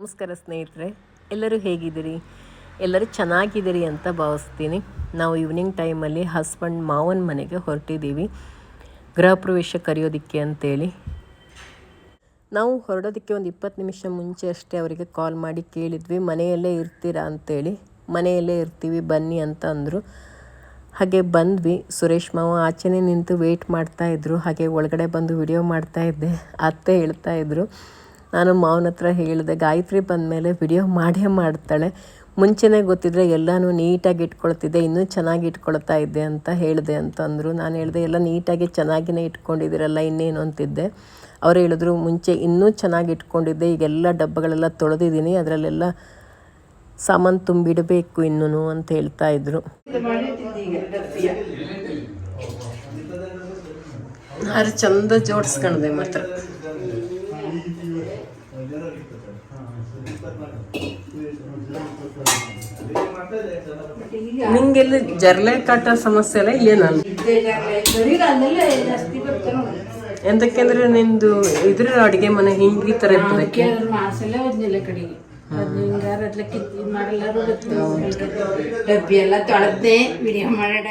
ನಮಸ್ಕಾರ ಸ್ನೇಹಿತರೆ, ಎಲ್ಲರೂ ಹೇಗಿದ್ದೀರಿ? ಎಲ್ಲರೂ ಚೆನ್ನಾಗಿದ್ದೀರಿ ಅಂತ ಭಾವಿಸ್ತೀನಿ. ನಾವು ಈವ್ನಿಂಗ್ ಟೈಮಲ್ಲಿ ಹಸ್ಬೆಂಡ್ ಮಾವನ ಮನೆಗೆ ಹೊರಟಿದ್ದೀವಿ. ಗೃಹ ಪ್ರವೇಶ ಕರೆಯೋದಕ್ಕೆ ಅಂತೇಳಿ. ನಾವು ಹೊರಡೋದಕ್ಕೆ ಒಂದು ಇಪ್ಪತ್ತು ನಿಮಿಷ ಮುಂಚೆ ಅಷ್ಟೇ ಅವರಿಗೆ ಕಾಲ್ ಮಾಡಿ ಕೇಳಿದ್ವಿ. ಮನೆಯಲ್ಲೇ ಇರ್ತೀರಾ ಅಂತೇಳಿ. ಮನೆಯಲ್ಲೇ ಇರ್ತೀವಿ, ಬನ್ನಿ ಅಂತ ಅಂದರು. ಹಾಗೆ ಬಂದ್ವಿ. ಸುರೇಶ್ ಮಾವ ಆಚೆನೇ ನಿಂತು ವೆಯ್ಟ್ ಮಾಡ್ತಾಯಿದ್ರು ಹಾಗೆ ಒಳಗಡೆ ಬಂದು ವಿಡಿಯೋ ಮಾಡ್ತಾ ಇದ್ದೆ. ಅತ್ತೆ ಹೇಳ್ತಾ ಇದ್ರು. ನಾನು ಮಾವನ ಹತ್ರ ಹೇಳಿದೆ, ಗಾಯತ್ರಿ ಬಂದಮೇಲೆ ವಿಡಿಯೋ ಮಾಡೇ ಮಾಡ್ತಾಳೆ. ಮುಂಚೆನೇ ಗೊತ್ತಿದ್ರೆ ಎಲ್ಲನೂ ನೀಟಾಗಿ ಇಟ್ಕೊಳ್ತಿದ್ದೆ, ಇನ್ನೂ ಚೆನ್ನಾಗಿ ಇಟ್ಕೊಳ್ತಾ ಇದ್ದೆ ಅಂತ ಹೇಳಿದೆ ಅಂತ ಅಂದರು ನಾನು ಹೇಳಿದೆ, ಎಲ್ಲ ನೀಟಾಗಿ ಚೆನ್ನಾಗಿನೇ ಇಟ್ಕೊಂಡಿದ್ದೀರಲ್ಲ, ಇನ್ನೇನು? ಅಂತಿದ್ದೆ. ಅವ್ರು ಹೇಳಿದ್ರು, ಮುಂಚೆ ಇನ್ನೂ ಚೆನ್ನಾಗಿ ಇಟ್ಕೊಂಡಿದ್ದೆ, ಈಗೆಲ್ಲ ಡಬ್ಬಗಳೆಲ್ಲ ತೊಳೆದಿದ್ದೀನಿ, ಅದರಲ್ಲೆಲ್ಲ ಸಾಮಾನು ತುಂಬಿಡಬೇಕು ಇನ್ನೂ ಅಂತ ಹೇಳ್ತಾ ಇದ್ರು. ಅದು ಚಂದ ಜೋಡಿಸ್ಕೊಂಡೆ ಮಾತ್ರ. ನಿಂಗೆಲ್ಲ ಜರ್ಲೆ ಕಾಟ ಸಮಸ್ಯೆ ಎಲ್ಲ ಇಲ್ಲೇ ನಾನು. ಎಂತಕ್ಕೆಂದ್ರೆ ನಿಂದು ಇದ್ರ ಅಡಿಗೆ ಮನೆ ಹಿಂಗ್ ಈ ತರ ಇರ್ತದೆ. ಕಡೆಗೆ. ಡಬ್ಬಿ ಎಲ್ಲ ವಿಡಿಯೋ ಮಾಡೋಣ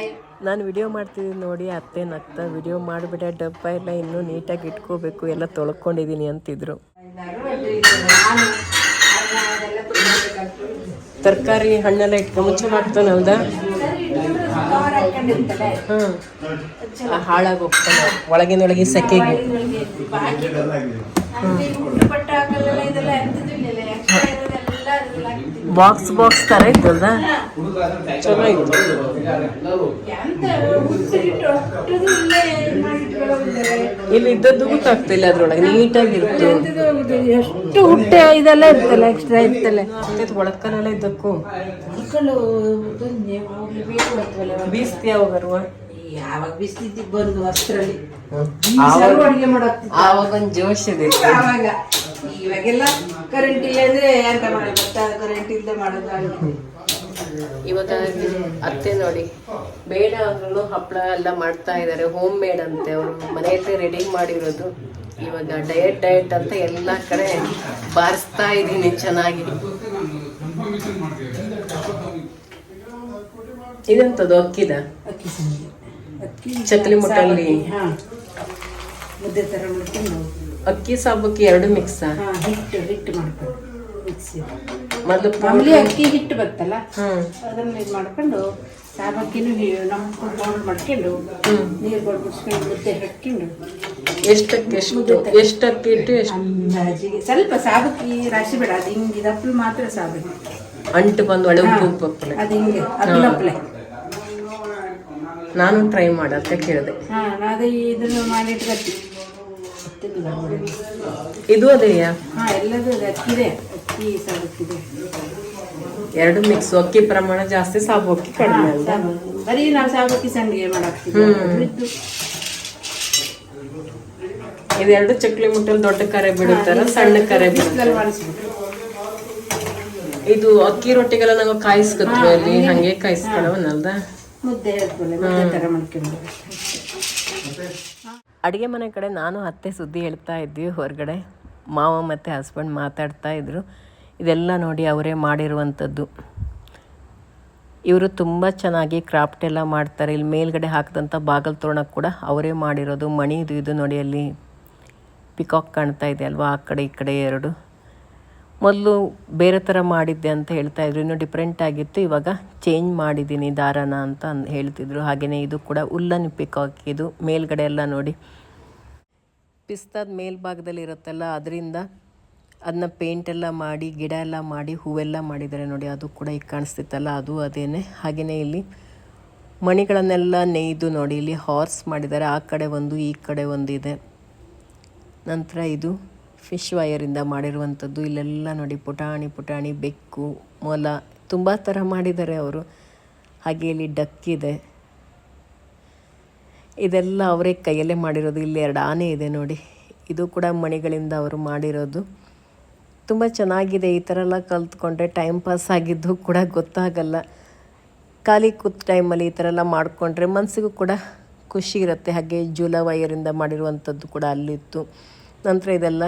ನಾನು ವಿಡಿಯೋ ಮಾಡ್ತಿದ್ದೀನಿ ನೋಡಿ ಅತ್ತೆ ನಗ್ತಾ ವಿಡಿಯೋ ಮಾಡಿಬಿಡ ಡಬ್ಬ ಎಲ್ಲ ಇನ್ನೂ ನೀಟಾಗಿ ಇಟ್ಕೋಬೇಕು ಎಲ್ಲ ತೊಳ್ಕೊಂಡಿದ್ದೀನಿ ಅಂತಿದ್ರು. ತರಕಾರಿ ಹಣ್ಣೆಲ್ಲ ಇಟ್ಕೊಂಡು ಮುಚ್ಚಲಾಗ್ತಾನಲ್ದ ಹೌದಾ? ಹ್ಞೂ ಹಾಳಾಗೋಗ್ತಾನೆ ಹಾಳಾಗಿ ಹೋಗ್ತಾನೆ ಒಳಗಿನೊಳಗೆ ಸೆಕೆಗೆ. ಒಳಗೆ ಬಾಕ್ಸ್ ಬಾಕ್ಸ್ ತರ ಇತ್ತಲ್ಲ ಚೆನ್ನಾಗಿತ್ತು. ಇಲ್ಲೇ ಇದ್ದದ್ದು ಗೊತ್ತಾಗ್ತಿಲ್ಲ ಅದ್ರೊಳಗೆ ನೀಟಾಗಿರುತ್ತೆ ಎಷ್ಟು ಹುಟ್ಟೆ ಇದೆಲ್ಲ ಇರ್ತಲ್ಲ ಎಕ್ಸ್ಟ್ರಾ ಇರ್ತಲ್ಲ. ಒಳಕನೆಲ್ಲ ಇದ್ದಕ್ಕೂ. ಬೀಸ್ತಿ ಯಾವಾಗರುವ ಯಾವಾಗ ಬಿಸ್ತಿದ್ದಿ ಬಂದು ಅಷ್ಟರಲ್ಲಿ. ಅಡುಗೆ ಮಾಡೋಗ್ತಿತ್ತು ಆವಾಗ ಒಂದು ಜೋಶ್ ಇದೆ. ಆವಾಗ. ಇವಾಗೆಲ್ಲ ಕರೆಂಟ್ ಇಲ್ಲ ಅಂದ್ರೆ ಎಂತ ಗೊತ್ತಾ? ಕರೆಂಟ್ ಇಲ್ಲದೆ ಮಾಡೋದು ಅಡುಗೆ ಇವಾಗ ಅತ್ತೆ ನೋಡಿ ಬೇಡ ಅಂದ್ರೂ ಹಪ್ಪಳ ಎಲ್ಲ ಮಾಡ್ತಾ ಇದ್ದಾರೆ ಹೋಮ್ ಮೇಡ್ ಅಂತೆ. ಅವರು ಮನೆಯಲ್ಲೇ ರೆಡಿ ಮಾಡಿರೋದು. ಇವಾಗ ಡಯಟ್ ಡಯಟ್ ಅಂತ ಎಲ್ಲ ಕಡೆ ಬಾರಿಸ್ತಾ ಇದ್ದೀನಿ ಚೆನ್ನಾಗಿ. ಇದಂತದ್ದು ಅಕ್ಕಿದ? ಚಕ್ಲಿ ಮುಟ್ಟಲ್ಲಿ. ಹಾ. ಮುದ್ದೆ ಥರ ಮಾಡ್ಕೊಂಡು ಅಕ್ಕಿ ಸಾಬಕ್ಕಿ ಎರಡು ಮಿಕ್ಸ್ ಹಾ ಹಿಟ್ಟು ಹಿಟ್ಟು ಮಾಡ್ಕೊಂಡು ಮಿಕ್ಸಿ ಮೊದಲು ಮಾಮೂಲಿ ಅಕ್ಕಿ ಹಿಟ್ಟು ಬರ್ತಲ್ಲ ಅದನ್ನ ಇದು ಮಾಡ್ಕೊಂಡು ಸಾಬಕ್ಕಿನೂ ನಮ್ಮ ಪೌಡರ್ ಮಾಡ್ಕೊಂಡು ನೀರು ಬಡ್ಬಿಡ್ಸ್ಕೊಂಡು ಮುದ್ದೆ ಹಾಕ್ಕೊಂಡು ಎಷ್ಟಕ್ಕೆ ಎಷ್ಟು ಎಷ್ಟು ಅಕ್ಕಿ ಇಟ್ಟು ಎಷ್ಟು? ಅಂದಾಜಿಗೆ ಸ್ವಲ್ಪ ಸಾಬಕ್ಕಿ ರಾಶಿ ಬೇಡ. ಅದು ಹಿಂಗೆ ದಪ್ಪಲು ಮಾತ್ರ ಸಾಬಕ್ಕಿ ಅಂಟು ಬಂದು ಹಾಕ್ಲೆ. ಅದು ಹಿಂಗೆ ಅಗ್ಲಪ್ಲೆ ನಾನು ಟ್ರೈ ಮಾಡಕ್ಕೆ ಕೇಳಿದೆ. ಇದು ಅದೇಯಾ ಅಕ್ಕಿ ಎರಡು ಮಿಕ್ಸ್ ಅಕ್ಕಿ ಪ್ರಮಾಣ ಜಾಸ್ತಿ ಸಾಬು ಅಕ್ಕಿ ಕಡಿಮೆ ಅಲ್ಲ. ಬರೀ ನಾವು ಸಾಬಕ್ಕಿ ಸಂಡಿಗೆ ಮಾಡಾಕ್ತೀವಿ. ಅದ್ರದ್ದು. ಇದೆರಡು ಚಕ್ಲಿ ಮುಟ್ಟಲ್ಲಿ ದೊಡ್ಡ ಕರೆ ಬಿಡುತ್ತಾರ ಸಣ್ಣ ಕರೆ ಬಿಡುತ್ತೆ ಬಿಸಿಲಲ್ಲಿ ಮಾಡಿಸ್ಬಿಟ್ಟು ಇದು ಅಕ್ಕಿ ರೊಟ್ಟಿಗೆಲ್ಲ ನಾವು ಕಾಯಿಸ್ಕೊತೀವಿ ಅಲ್ಲಿ ಹಂಗೆ ಕಾಯಿಸ್ಕೊಳವನಲ್ದ ಮುದ್ದೆ ಮುದ್ದೆ ಥರ ಅಡುಗೆ ಮನೆ ಕಡೆ ನಾನು ಅತ್ತೆ ಸುದ್ದಿ ಹೇಳ್ತಾ ಇದ್ವಿ ಹೊರಗಡೆ ಮಾವ ಮತ್ತು ಹಸ್ಬೆಂಡ್ ಮಾತಾಡ್ತಾ ಇದ್ರು. ಇದೆಲ್ಲ ನೋಡಿ ಅವರೇ ಮಾಡಿರುವಂಥದ್ದು. ಇವರು ತುಂಬ ಚೆನ್ನಾಗಿ ಕ್ರಾಫ್ಟ್ ಎಲ್ಲ ಮಾಡ್ತಾರೆ. ಇಲ್ಲಿ ಮೇಲ್ಗಡೆ ಹಾಕಿದಂಥ ಬಾಗಲ್ ತೋರಣ ಕೂಡ ಅವರೇ ಮಾಡಿರೋದು. ಮಣಿದು ಇದು ನೋಡಿ ಅಲ್ಲಿ ಪಿಕಾಕ್ ಕಾಣ್ತಾ ಇದೆ ಅಲ್ವಾ? ಆ ಕಡೆ ಈ ಕಡೆ ಎರಡು. ಮೊದಲು ಬೇರೆ ಥರ ಮಾಡಿದ್ದೆ ಅಂತ ಹೇಳ್ತಾ ಇದ್ರು. ಇನ್ನೂ ಡಿಫ್ರೆಂಟ್ ಆಗಿತ್ತು. ಇವಾಗ ಚೇಂಜ್ ಮಾಡಿದ್ದೀನಿ ದಾರನ ಅಂತ ಹೇಳ್ತಿದ್ರು. ಹಾಗೆಯೇ ಇದು ಕೂಡ ಉಲ್ಲನ್ ಪಿಕ್ ಇದು ಮೇಲ್ಗಡೆ ಎಲ್ಲ ನೋಡಿ. ಪಿಸ್ತಾದ ಮೇಲ್ಭಾಗದಲ್ಲಿ ಇರುತ್ತಲ್ಲ, ಅದರಿಂದ ಅದನ್ನ ಪೇಂಟ್ ಎಲ್ಲ ಮಾಡಿ, ಗಿಡ ಎಲ್ಲ ಮಾಡಿ, ಹೂವೆಲ್ಲ ಮಾಡಿದ್ದಾರೆ ನೋಡಿ. ಅದು ಕೂಡ ಈಗ ಕಾಣಿಸ್ತಿತ್ತಲ್ಲ, ಅದು ಅದೇನೆ. ಹಾಗೆಯೇ ಇಲ್ಲಿ ಮಣಿಗಳನ್ನೆಲ್ಲ ನೇಯ್ದು ನೋಡಿ. ಇಲ್ಲಿ ಹಾರ್ಸ್ ಮಾಡಿದ್ದಾರೆ. ಆ ಕಡೆ ಒಂದು, ಈ ಕಡೆ ಒಂದು ಇದೆ. ನಂತರ ಇದು ಫಿಶ್ ವಯರಿಂದ ಮಾಡಿರುವಂಥದ್ದು. ಇಲ್ಲೆಲ್ಲ ನೋಡಿ ಪುಟಾಣಿ ಪುಟಾಣಿ, ಬೆಕ್ಕು, ಮೊಲ ತುಂಬ ಥರ ಮಾಡಿದ್ದಾರೆ ಅವರು. ಹಾಗೆ ಇಲ್ಲಿ ಡಕ್ಕಿದೆ ಇದೆ. ಇದೆಲ್ಲ ಅವರೇ ಕೈಯಲ್ಲೇ ಮಾಡಿರೋದು. ಇಲ್ಲಿ ಎರಡು ಆನೆ ಇದೆ ನೋಡಿ. ಇದು ಕೂಡ ಮಣಿಗಳಿಂದ ಅವರು ಮಾಡಿರೋದು. ತುಂಬ ಚೆನ್ನಾಗಿದೆ. ಈ ಥರ ಎಲ್ಲ ಕಲ್ತ್ಕೊಂಡ್ರೆ ಟೈಮ್ ಪಾಸ್ ಆಗಿದ್ದು ಕೂಡ ಗೊತ್ತಾಗಲ್ಲ. ಖಾಲಿ ಕೂತ್ ಟೈಮಲ್ಲಿ ಈ ಥರ ಎಲ್ಲ ಮಾಡಿಕೊಂಡ್ರೆ ಮನಸ್ಸಿಗೂ ಕೂಡ ಖುಷಿ ಇರುತ್ತೆ. ಹಾಗೆ ಜೂಲ ವಯರಿಂದ ಮಾಡಿರುವಂಥದ್ದು ಕೂಡ ಅಲ್ಲಿತ್ತು. ನಂತರ ಇದೆಲ್ಲ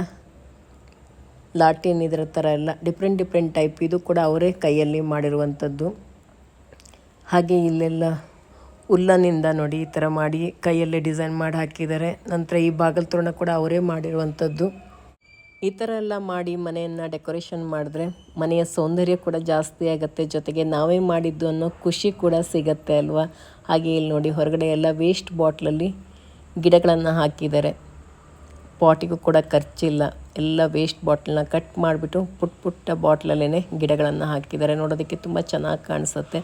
ಲಾಟಿನ್ ಇದರ ಥರ ಎಲ್ಲ ಡಿಫ್ರೆಂಟ್ ಡಿಫ್ರೆಂಟ್ ಟೈಪ್ ಇದು ಕೂಡ ಅವರೇ ಕೈಯಲ್ಲಿ ಮಾಡಿರುವಂಥದ್ದು ಹಾಗೆ ಇಲ್ಲೆಲ್ಲ ಉಲ್ಲನಿಂದ ನೋಡಿ ಈ ಥರ ಮಾಡಿ ಕೈಯಲ್ಲೇ ಡಿಸೈನ್ ಮಾಡಿ ಹಾಕಿದ್ದಾರೆ. ನಂತರ ಈ ಬಾಗಲ್ ತೋರಣ ಕೂಡ ಅವರೇ ಮಾಡಿರುವಂಥದ್ದು ಈ ಥರ ಎಲ್ಲ ಮಾಡಿ ಮನೆಯನ್ನು ಡೆಕೋರೇಷನ್ ಮಾಡಿದ್ರೆ ಮನೆಯ ಸೌಂದರ್ಯ ಕೂಡ ಜಾಸ್ತಿ ಆಗುತ್ತೆ. ಜೊತೆಗೆ ನಾವೇ ಮಾಡಿದ್ದು ಅನ್ನೋ ಖುಷಿ ಕೂಡ ಸಿಗತ್ತೆ ಅಲ್ವಾ? ಹಾಗೆ ಇಲ್ಲಿ ನೋಡಿ ಹೊರಗಡೆ ಎಲ್ಲ ವೇಸ್ಟ್ ಬಾಟ್ಲಲ್ಲಿ ಗಿಡಗಳನ್ನು ಹಾಕಿದ್ದಾರೆ. ಪಾಟಿಗೂ ಕೂಡ ಖರ್ಚಿಲ್ಲ. ಎಲ್ಲ ವೇಸ್ಟ್ ಬಾಟ್ಲನ್ನ ಕಟ್ ಮಾಡಿಬಿಟ್ಟು ಪುಟ್ಟ ಪುಟ್ಟ ಬಾಟ್ಲಲ್ಲೇ ಗಿಡಗಳನ್ನು ಹಾಕಿದ್ದಾರೆ. ನೋಡೋದಕ್ಕೆ ತುಂಬ ಚೆನ್ನಾಗಿ ಕಾಣಿಸುತ್ತೆ.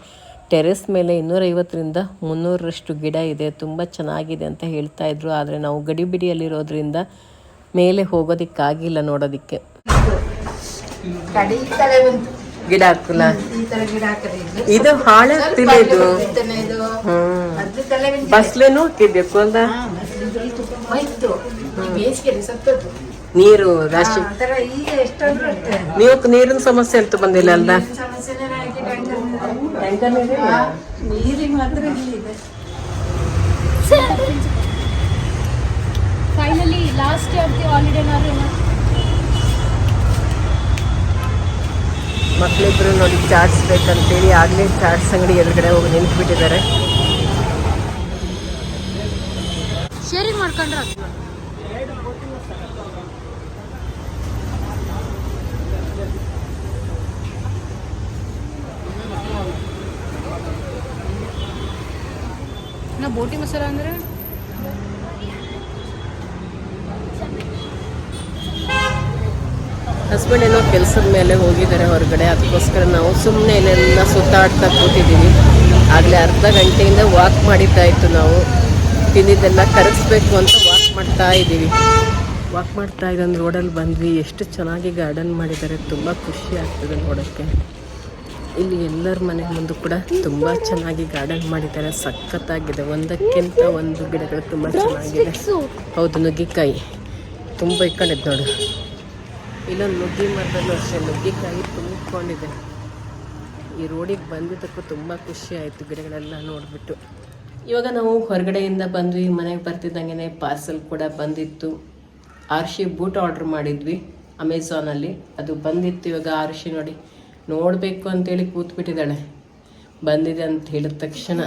ಟೆರೆಸ್ ಮೇಲೆ ಇನ್ನೂರೈವತ್ತರಿಂದ ಮುನ್ನೂರರಷ್ಟು ಗಿಡ ಇದೆ. ತುಂಬ ಚೆನ್ನಾಗಿದೆ ಅಂತ ಹೇಳ್ತಾ ಇದ್ರು. ಆದರೆ ನಾವು ಗಡಿಬಿಡಿಯಲ್ಲಿರೋದ್ರಿಂದ ಮೇಲೆ ಹೋಗೋದಕ್ಕಾಗಿಲ್ಲ ನೋಡೋದಕ್ಕೆ. ಗಿಡ ಹಾಕಲ್ಲ? ಇದು ಇದು ಬಸ್ಲೇನು ಹೋಗ್ತಿದ್ದೆ ಅಲ್ದ ನೀರು ರಾಶಿ. ನೀವು ನೀರಿನ ಸಮಸ್ಯೆ ಅಂತ ಬಂದಿಲ್ಲ ಅಲ್ಲ finally last day of the holiday ನಾವು ಮಕ್ಕಳಿಬ್ರು ನೋಡಿ ಚಾಟ್ಸ್ ಬೇಕಂತೇಳಿ ಆಗ್ಲೇ ಚಾಟ್ಸ್ ಅಂಗಡಿ ಎದುರುಗಡೆ ಹೋಗಿ ನಿಂತ್ಬಿಟ್ಟಿದ್ದಾರೆ. ಶೇರಿಂಗ್ ಮಾಡ್ಕೊಂಡ್ರ? ನಾ ಬೋಟಿ ಮಸಾಲ ಅಂದ್ರೆ? ಹಸ್ಬೆಂಡ್ ಏನೋ ಕೆಲಸದ ಮೇಲೆ ಹೋಗಿದ್ದಾರೆ ಹೊರಗಡೆ, ಅದಕ್ಕೋಸ್ಕರ ನಾವು ಸುಮ್ಮನೆ ಇಲ್ಲೆಲ್ಲ ಸುತ್ತಾಡ್ತಾ ಕೂತಿದ್ದೀವಿ ಆಗಲೇ ಅರ್ಧ ಗಂಟೆಯಿಂದ ವಾಕ್ ಮಾಡಿದ್ದ ಇತ್ತು ನಾವು. ತಿಂದಿದ್ದೆಲ್ಲ ಕರಗಿಸ್ಬೇಕು ಅಂತ ವಾಕ್ ಮಾಡ್ತಾ ಇದ್ದೀವಿ. ವಾಕ್ ಮಾಡ್ತಾ ಇದ್ದೊಂದು ರೋಡಲ್ಲಿ ಬಂದ್ವಿ. ಎಷ್ಟು ಚೆನ್ನಾಗಿ ಗಾರ್ಡನ್ ಮಾಡಿದ್ದಾರೆ. ತುಂಬ ಖುಷಿ ಆಗ್ತದೆ ನೋಡೋಕ್ಕೆ. ಇಲ್ಲಿ ಎಲ್ಲರ ಮನೆ ಮುಂದೆ ಕೂಡ ತುಂಬ ಚೆನ್ನಾಗಿ ಗಾರ್ಡನ್ ಮಾಡಿದ್ದಾರೆ. ಸಖತ್ತಾಗಿದೆ. ಒಂದಕ್ಕಿಂತ ಒಂದು ಗಿಡಗಳು ತುಂಬ ಚೆನ್ನಾಗಿದೆ. ಹೌದು, ನುಗ್ಗಿಕಾಯಿ. ತುಂಬ ಇಟ್ಕೊಂಡಿದ್ದು ನೋಡು. ಇಲ್ಲೊಂದು ನುಗ್ಗಿ ಮರದಲ್ಲೂ ಅಷ್ಟೇ, ನುಗ್ಗಿಕಾಯಿ ತುಂಬಿಕೊಂಡಿದೆ. ಈ ರೋಡಿಗೆ ಬಂದಿದ್ದಕ್ಕೂ ತುಂಬ ಖುಷಿ ಆಯಿತು ಗಿಡಗಳೆಲ್ಲ ನೋಡಿಬಿಟ್ಟು. ಇವಾಗ ನಾವು ಹೊರಗಡೆಯಿಂದ ಬಂದ್ವಿ ಮನೆಗೆ ಬರ್ತಿದ್ದಂಗೆ ಪಾರ್ಸಲ್ ಕೂಡ ಬಂದಿತ್ತು. ಆರ್ಶಿ ಬೂಟ್ ಆರ್ಡ್ರ್ ಮಾಡಿದ್ವಿ ಅಮೆಝಾನಲ್ಲಿ ಅದು ಬಂದಿತ್ತು ಇವಾಗ ಆರ್ಶಿ ನೋಡಿ. ನೋಡಬೇಕು ಅಂತೇಳಿ ಕೂತ್ಬಿಟ್ಟಿದ್ದಾಳೆ. ಬಂದಿದೆ ಅಂತ ಹೇಳಿದ ತಕ್ಷಣ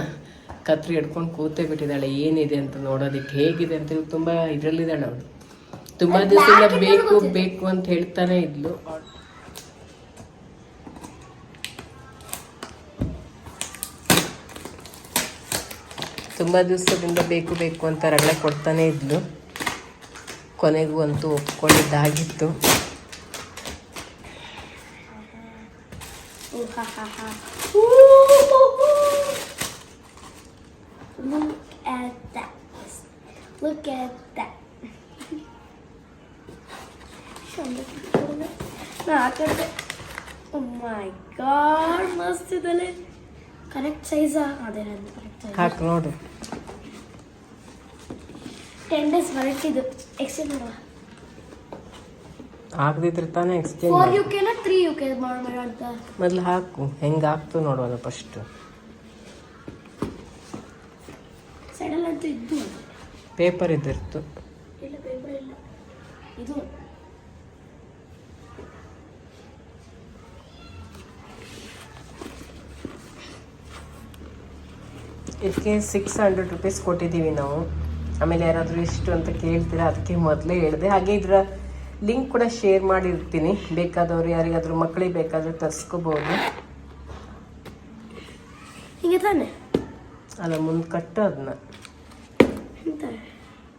ಕತ್ರಿ ಹಿಡ್ಕೊಂಡು ಕೂತೇ ಬಿಟ್ಟಿದ್ದಾಳೆ. ಏನಿದೆ ಅಂತ ನೋಡೋದಕ್ಕೆ ಹೇಗಿದೆ ಅಂತೇಳಿ ತುಂಬ ಇದರಲ್ಲಿದ್ದಾಳೆ ಅವಳು. ತುಂಬ ದಿವಸದಿಂದ ಬೇಕು ಬೇಕು ಅಂತ ಹೇಳ್ತಾನೆ ಇದ್ಲು. ತುಂಬ ದಿವಸದಿಂದ ಬೇಕು ಬೇಕು ಅಂತ ರಗಳೆ ಕೊಡ್ತಾನೆ ಇದ್ಲು. ಕೊನೆಗೂ ಅಂತೂ ಒಪ್ಕೊಂಡಿದ್ದಾಗಿತ್ತು. Oh, ha, ha, ha. Ooh, ooh, ooh. Look at that. Look at that. Oh my god, must idale correct size ah oh, adirand correct size cut nodu 10 days varaiku excellent extend ಆಗದಿದ್ರೆ ತಾನೇ exchange four U ಕೆನ three U K ಅಂತ. ಮೊದಲು ಹಾಕು ಹೆಂಗೆ ಹಾಕ್ತು ನೋಡೋಣ first ಸಡಲ್ ಅಂತ ಇದ್ದು. ಪೇಪರ್ ಇದ್ದಿರ್ತು. ಇಲ್ಲ ಪೇಪರ್ ಇಲ್ಲ. ಇದು. ಇದಕ್ಕೆ ಸಿಕ್ಸ್ ಹಂಡ್ರೆಡ್ ರುಪೀಸ್ ಕೊಟ್ಟಿದ್ದೀವಿ ನಾವು. ಆಮೇಲೆ ಯಾರಾದರೂ ಇಷ್ಟು ಅಂತ ಕೇಳ್ತೀರಾ ಅದಕ್ಕೆ ಮೊದಲೇ ಹೇಳಿದೆ. ಹಾಗೆ ಇದರ ಲಿಂಕ್ ಕೂಡ ಶೇರ್ ಮಾಡಿರ್ತೀನಿ. ಬೇಕಾದವರು ಯಾರಿಗಾದ್ರೂ ಮಕ್ಕಳಿಗೆ ಬೇಕಾದ್ರೆ ತರಿಸ್ಕೋಬೋದು. ಹೀಗೆ ತಾನೆ? ಅಲ್ಲ ಮುಂದೆ ಕಟ್ಟು ಅದನ್ನ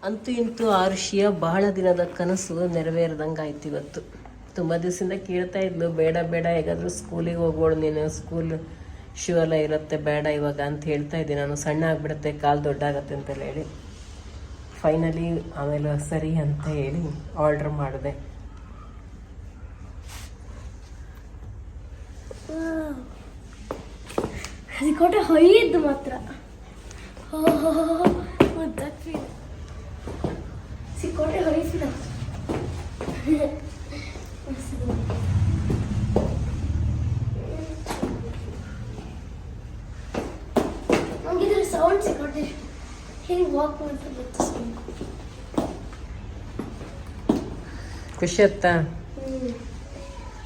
ಅಂತೂ ಇಂತೂ ಆರುಷಿಯ ಬಹಳ ದಿನದ ಕನಸು ನೆರವೇರ್ದಂಗೆ ಆಯ್ತು ಇವತ್ತು. ತುಂಬ ದಿವಸದಿಂದ ಕೇಳ್ತಾ ಇದ್ಲು ಬೇಡ ಬೇಡ ಹೇಗಾದರೂ ಸ್ಕೂಲಿಗೆ ಹೋಗೋಳು ನೀನು. ಸ್ಕೂಲ್ ಶೂ ಎಲ್ಲ ಇರುತ್ತೆ ಬೇಡ ಇವಾಗ ಅಂತ ಹೇಳ್ತಾ ಇದ್ದೀನಿ. ನಾನು ಸಣ್ಣ ಆಗಿಬಿಡುತ್ತೆ ಕಾಲು ದೊಡ್ಡಾಗತ್ತೆ ಅಂತೆಲ್ಲ ಹೇಳಿ. ಫೈನಲಿ ಆಮೇಲೆ ಸರಿ ಅಂತ ಹೇಳಿ ಆರ್ಡ್ರ್ ಮಾಡಿದೆ ಸಿಕ್ಕೋಟೆ ಹೊಯ್ಯಿದ್ದು ಮಾತ್ರ ಸಿಕ್ಕೋಟೆ ಹೊಯ್ಸಿದ ಸೌಂಡ್ ಸಿಕ್ಕೋಟೆ ಹೇಗೆ ವಾಕ್ ಮಾಡ್ತಾ ಖುಷಿ ಆಯ್ತಾ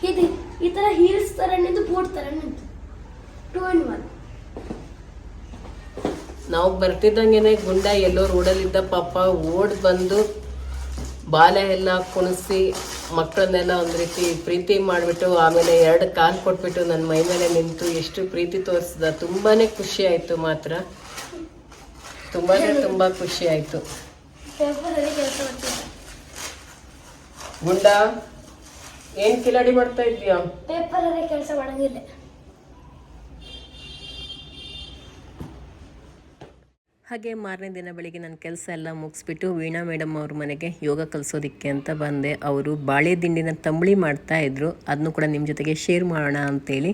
ಇದು ಈ ತರ ಹೀಲ್ಸ್ ತರ ನಿಂತು ಬೋಟ್ ತರ ನಿಂತು ಟೂ ಇನ್ ಒನ್ ನಾವು ಬರ್ತಿದ್ದಂಗೆನೆ ಗುಂಡ ಎಲ್ಲೋ ರೋಡಲ್ಲಿದ್ದ ಪಾಪ ಓಡ್ ಬಂದು ಬಾಲ ಎಲ್ಲ ಕುಣಿಸಿ ಮಕ್ಕಳನ್ನೆಲ್ಲ ಒಂದು ರೀತಿ ಪ್ರೀತಿ ಮಾಡಿಬಿಟ್ಟು ಆಮೇಲೆ ಎರಡು ಕಾಲು ಕೊಟ್ಬಿಟ್ಟು ನನ್ನ ಮೈ ಮೇಲೆ ನಿಂತು ಎಷ್ಟು ಪ್ರೀತಿ ತೋರಿಸಿದ. ತುಂಬಾ ಖುಷಿ ಆಯಿತು ಮಾತ್ರ. ತುಂಬಾ ತುಂಬ ಖುಷಿ ಆಯಿತು. ಕೆಲಸ ಏನು ಕಿಲಾಡಿ ಮಾಡ್ತಾ ಇದೀಯಾ ಪೇಪರಲ್ಲಿ ಕೆಲಸ ಮಾಡಂಗಿಲ್ಲ ಹಾಗೆ ಮಾರನೇ ದಿನ ಬೆಳಿಗ್ಗೆ ನನ್ನ ಕೆಲಸ ಎಲ್ಲ ಮುಗಿಸ್ಬಿಟ್ಟು ವೀಣಾ ಮೇಡಮ್ ಅವ್ರ ಮನೆಗೆ ಯೋಗ ಕಲಿಸೋದಕ್ಕೆ ಅಂತ ಬಂದೆ. ಅವರು ಬಾಳೆ ದಿಂಡಿನ ತಂಬಳಿ ಮಾಡ್ತಾ ಇದ್ರು. ಅದನ್ನು ಕೂಡ ನಿಮ್ಮ ಜೊತೆಗೆ ಶೇರ್ ಮಾಡೋಣ ಅಂತೇಳಿ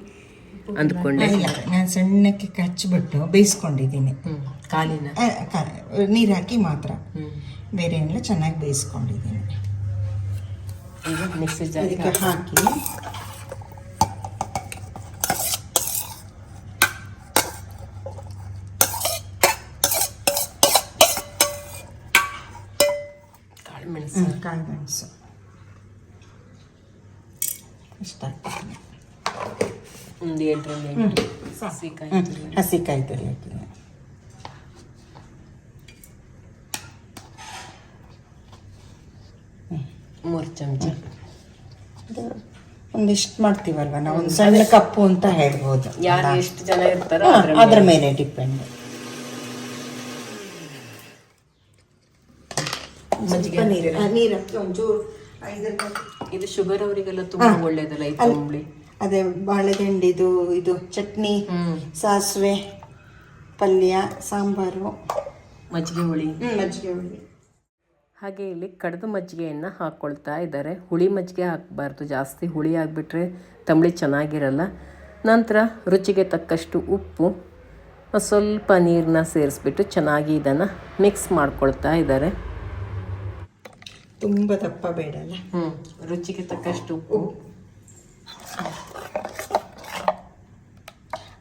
ಅಂದ್ಕೊಂಡೆ. ಇಲ್ಲ ನಾನು ಸಣ್ಣಕ್ಕೆ ಕಚ್ಚಿಬಿಟ್ಟು ಬೇಯಿಸ್ಕೊಂಡಿದ್ದೀನಿ. ಕಾಲಿನ? ನೀರು ಹಾಕಿ ಮಾತ್ರ. ಬೇರೆ ಏನಿಲ್ಲ ಚೆನ್ನಾಗಿ ಬೇಯಿಸ್ಕೊಂಡಿದ್ದೀನಿ. ಈಗ ಮಿಕ್ಸಿ ಜಾರಿಗೆ ಇದಕ್ಕೆ ಹಾಕಿ ಕಾಳು ಮೆಣಸು ಕಾಳು ಮೆಣಸು ಇಷ್ಟ ಹಾಕ್ತೀನಿ ಒಂದು ಎಂಟರಿಂದ ಎಂಟು ಸಸಿಕಾಯಿ ತುರಿ. ಹಸಿಕಾಯಿ ತುರಿ ಹಾಕಿದ್ದೀನಿ ಚಮಚ ಇದು ಒಂದಿಷ್ಟು ಮಾಡ್ತೀವಲ್ವ ನಾವು? ಒಂದು ಸಣ್ಣ ಕಪ್ಪು ಅಂತ ಹೇಳ್ಬೋದು. ಯಾರು ಎಷ್ಟು ಜನ ಇರ್ತಾರೋ ಅದ್ರ ಮೇಲೆ ಡಿಪೆಂಡ್ ಮಜ್ಜಿಗೆ. ನೀರು. ನೀರು ಒಂಚೂರು ಐದರ ಇದು ಶುಗರ್ ಅವರಿಗೆಲ್ಲ ತುಂಬಾ ಒಳ್ಳೇದಲ್ಲ ಈ ತಂಬಳಿ? ಅದೇ ಬಾಳೆದಿಂಡಿದು ಇದು ಚಟ್ನಿ ಸಾಸಿವೆ ಪಲ್ಯ ಸಾಂಬಾರು. ಮಜ್ಜಿಗೆ ಹುಳಿ. ಮಜ್ಜಿಗೆ ಹುಳಿ. ಹಾಗೆ ಇಲ್ಲಿ ಕಡ್ದು ಮಜ್ಜಿಗೆಯನ್ನು ಹಾಕ್ಕೊಳ್ತಾ ಇದ್ದಾರೆ. ಹುಳಿ ಮಜ್ಜಿಗೆ ಹಾಕಬಾರ್ದು. ಜಾಸ್ತಿ ಹುಳಿ ಆಗಿಬಿಟ್ರೆ ತಂಬಳಿ ಚೆನ್ನಾಗಿರಲ್ಲ. ನಂತರ ರುಚಿಗೆ ತಕ್ಕಷ್ಟು ಉಪ್ಪು ಸ್ವಲ್ಪ ನೀರನ್ನ ಸೇರಿಸ್ಬಿಟ್ಟು ಚೆನ್ನಾಗಿ ಇದನ್ನು ಮಿಕ್ಸ್ ಮಾಡ್ಕೊಳ್ತಾ ಇದ್ದಾರೆ. ತುಂಬ ದಪ್ಪ ಬೇಡಲ್ಲ? ಹ್ಞೂ ರುಚಿಗೆ ತಕ್ಕಷ್ಟು ಉಪ್ಪು.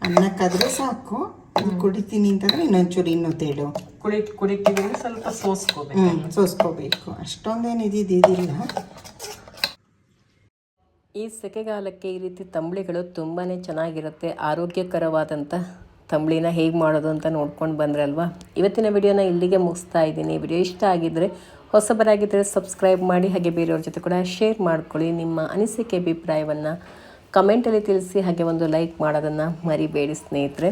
ಅನ್ನಕ್ಕಾದರೆ ಸಾಕು. ಅದು ಕುಡಿತೀನಿ ಅಂತಂದ್ರೆ ಇನ್ನೊಂಚೂರು ಇನ್ನೂ ತೇಳು ಕುಡಿ ಕುಡಿತೀವಿ ಸ್ವಲ್ಪ ಸೋಸ್ಕೋಬೇಕು. ಹ್ಮ್ ಸೋಸ್ಕೋಬೇಕು. ಅಷ್ಟೊಂದೇನು ಇದಿದ್ದಿಲ್ಲ ಈ ಸೆಕೆಗಾಲಕ್ಕೆ ಈ ರೀತಿ ತಂಬಳಿಗಳು ತುಂಬಾ ಚೆನ್ನಾಗಿರುತ್ತೆ. ಆರೋಗ್ಯಕರವಾದಂಥ ತಂಬಳಿನ ಹೇಗೆ ಮಾಡೋದು ಅಂತ ನೋಡ್ಕೊಂಡು ಬಂದ್ರಲ್ವಾ? ಇವತ್ತಿನ ವಿಡಿಯೋನ ಇಲ್ಲಿಗೆ ಮುಗಿಸ್ತಾ ಇದ್ದೀನಿ. ವಿಡಿಯೋ ಇಷ್ಟ ಆಗಿದ್ದರೆ ಹೊಸಬರಾಗಿದ್ದರೆ ಸಬ್ಸ್ಕ್ರೈಬ್ ಮಾಡಿ ಹಾಗೆ ಬೇರೆಯವ್ರ ಜೊತೆ ಕೂಡ ಶೇರ್ ಮಾಡ್ಕೊಳ್ಳಿ. ನಿಮ್ಮ ಅನಿಸಿಕೆ ಅಭಿಪ್ರಾಯವನ್ನು ಕಮೆಂಟಲ್ಲಿ ತಿಳಿಸಿ ಹಾಗೆ ಒಂದು ಲೈಕ್ ಮಾಡೋದನ್ನು ಮರಿಬೇಡಿ ಸ್ನೇಹಿತರೆ.